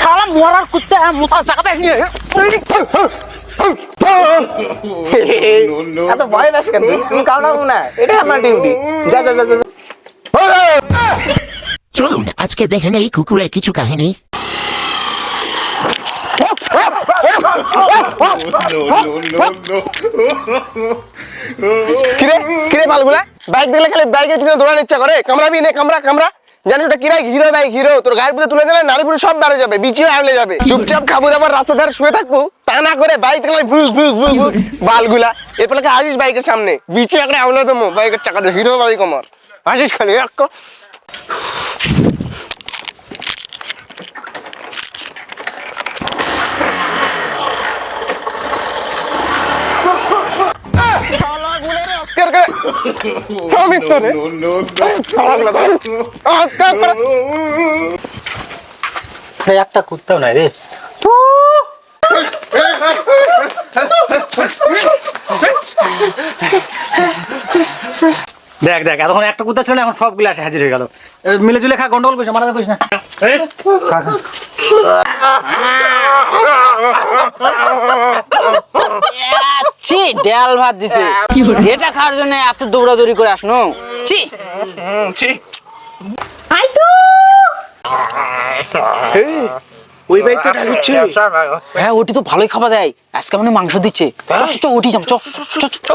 শালা মরার কুত্তা মোটা চাকা নিয়ে এত ভয় পাস কেন তুমি কামড়াবো না এটাই আমার ডিউটি যা যা যা যা। চলুন আজকে দেখে নেই কুকুরের কিছু কাহিনী কিরে কিরে মালগুলা বাইক দেখলে খালি বাইকের পিছনে দৌড়ানোর ইচ্ছা করে কামড়াবি নে কামড়া কামড়া জানিস ওটা কিরাই হিরো ভাই হিরো। তোর গায়ের মধ্যে তুলে দিলে নারী পুরুষ সব বেড়ে যাবে বিচিও হাওলে যাবে। চুপচাপ খাব দাবার রাস্তা ধারে শুয়ে থাকব তা না করে বাইক চালাই ভুক ভুক ভুক ভু বালগুলা। এরপরে আসিস বাইকের সামনে? বিচি একটা হাওলে তোমার বাইকের চাকা দে হিরো বাইক আমার আসিস খালি এক ধর। আজকে করে একটা কুত্তাও নাই রে। দেখ দেখ এতক্ষণ একটা কুত্তা ছিল না এখন সবগুলো আসে হাজির হয়ে গেল। মিলে জুলে খা গন্ডগোল করিস মারামারি করিস না। ছি ডাল ভাত দিছে। এটা খাওয়ার জন্য এত দৌড়াদৌড়ি করে আসনো। ছি। ওই বাইক তো ঢালুচ্ছে হ্যাঁ ওটি তো ভালোই খাবার দেয়। আজকে মানে মাংস দিচ্ছে। চ চ, চ ওটি যাম চ, চ, চ।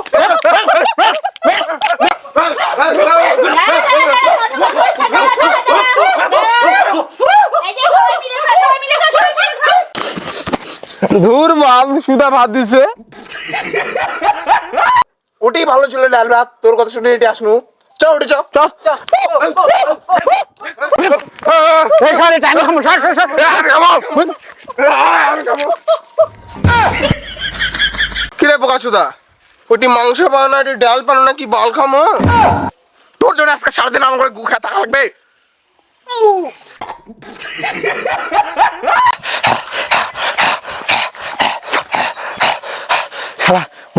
ধুর মাল সুদা ভাত দিছে। ওটাই ভালো ছিল ডাল ভাত। তোর কথা শুনে এটি আসনু। চ ওটি চ কিরে পোকা চুদা ওটি মাংস পাও না ডাল পানো না কি বল খামো? তোর জন্য আজকে সারাদিন আমার করে গু খেয়ে থাকা লাগবে।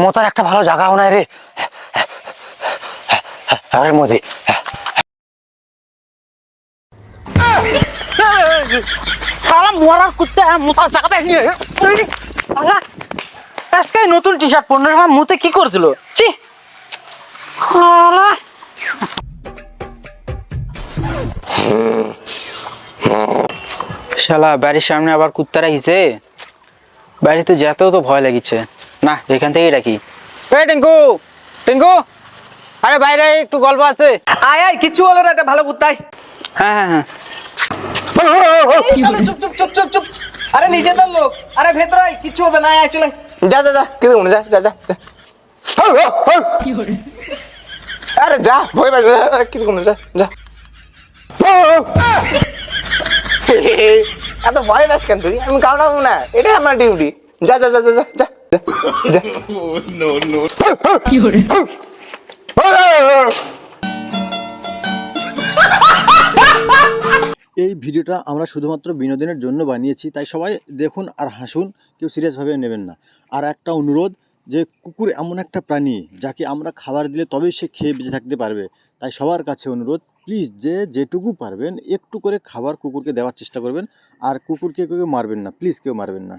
মোতার একটা ভালো জায়গাও নাই রে। আরে মোদি। শালা মরার কুত্তা মোটা চাকা নিয়ে আজকে নতুন টি শার্ট পরলো শালা মুতে কি করছিল? চি শালা। শালা বাড়ির সামনে আবার কুত্তা রাখিছে? বাড়িতে যেতেও তো ভয় লাগিচ্ছে। না এখান থেকেই ডাকি। এই টিঙ্কু টিঙ্কু আরে বাইরে একটু গল্প আছে। আয় আয় কিছু হলো না এটা ভালো কুত্তাই হ্যাঁ হ্যাঁ হ্যাঁ। চুপ চুপ চুপ চুপ চুপ। আরে নিজেদের লোক আরে ভেতরে আয় কিচ্ছু হবে না আয় আয় চলে যা যা যা কি দেখুন যা যা যা। আরে যা ভয় পাই কি দেখুন যা যা। এত ভয় পাস কেন তুই? আমি কামড়াবো না। এটাই আমার ডিউটি যা যা যা যা যা যা এই ভিডিওটা আমরা শুধুমাত্র বিনোদনের জন্য বানিয়েছি, তাই সবাই দেখুন আর হাসুন, কেউ সিরিয়াসভাবে নেবেন না। আর একটা অনুরোধ যে কুকুর এমন একটা প্রাণী যাকে আমরা খাবার দিলে তবেই সে খেয়ে বেঁচে থাকতে পারবে। তাই সবার কাছে অনুরোধ প্লিজ যে যেটুকু পারবেন, একটু করে খাবার কুকুরকে দেওয়ার চেষ্টা করবেন। আর কুকুরকে কেউ মারবেন না প্লিজ কেউ মারবেন না।